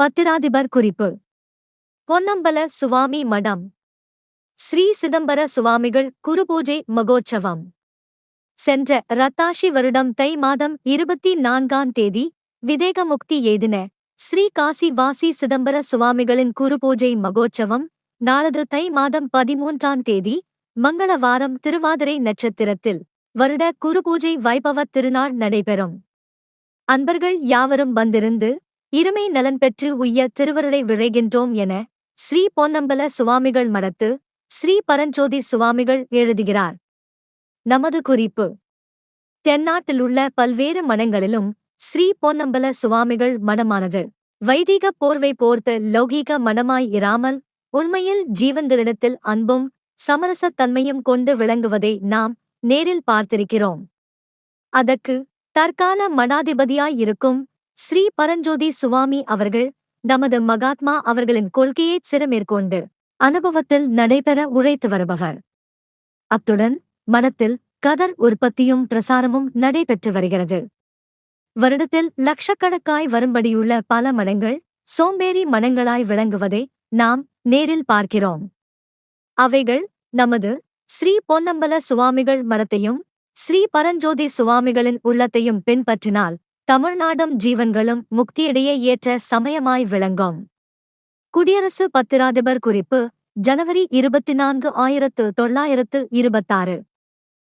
பத்திராதிபர் குறிப்பு. பொன்னம்பல சுவாமி மடம். ஸ்ரீ சிதம்பர சுவாமிகள் குருபூஜை மகோற்சவம். சென்ற ரத்தாஷி வருடம் தை மாதம் இருபத்தி நான்காம் தேதி விதேகமுக்தி ஏதின ஸ்ரீ காசி வாசி சிதம்பர சுவாமிகளின் குருபூஜை மகோற்சவம் நாளது தை மாதம் பதிமூன்றாம் தேதி மங்களவாரம் திருவாதிரை நட்சத்திரத்தில் வருட குருபூஜை வைபவத் திருநாள் நடைபெறும். அன்பர்கள் யாவரும் வந்திருந்து இருமை நலன் பெற்று உய்ய திருவருளை விழைகின்றோம் என ஸ்ரீ பொன்னம்பல சுவாமிகள் மடத்து ஸ்ரீ பரஞ்சோதி சுவாமிகள் எழுதுகிறார். நமது குறிப்பு. தென்னாட்டிலுள்ள பல்வேறு மடங்களிலும் ஸ்ரீ பொன்னம்பல சுவாமிகள் மடமானது. வைதிக போர்வை போர்த்த லௌகீக மனமாய் இராமல் உண்மையில் ஜீவன்களிடத்தில் அன்பும் சமரசத்தன்மையும் கொண்டு விளங்குவதை நாம் நேரில் பார்த்திருக்கிறோம். அதற்கு தற்கால மடாதிபதியாயிருக்கும் ஸ்ரீ பரஞ்சோதி சுவாமி அவர்கள் நமது மகாத்மா அவர்களின் கொள்கையைச் சிறமேற்கொண்டு அனுபவத்தில் நடைபெற உழைத்து வருபவர். அத்துடன் மனத்தில் கதர் உற்பத்தியும் பிரசாரமும் நடைபெற்று வருகிறது. வருடத்தில் லட்சக்கணக்காய் வரும்படியுள்ள பல மடங்கள் சோம்பேறி மனங்களாய் விளங்குவதை நாம் நேரில் பார்க்கிறோம். அவைகள் நமது ஸ்ரீ பொன்னம்பல சுவாமிகள் மனத்தையும் ஸ்ரீ பரஞ்சோதி சுவாமிகளின் உள்ளத்தையும் பின்பற்றினால் தமிழ்நாடும் ஜீவன்களும் முக்தியிடையே ஏற்ற சமயமாய் விளங்கும். குடியரசு பத்திராதிபர் குறிப்பு ஜனவரி இருபத்தி நான்கு ஆயிரத்து தொள்ளாயிரத்து இருபத்தாறு.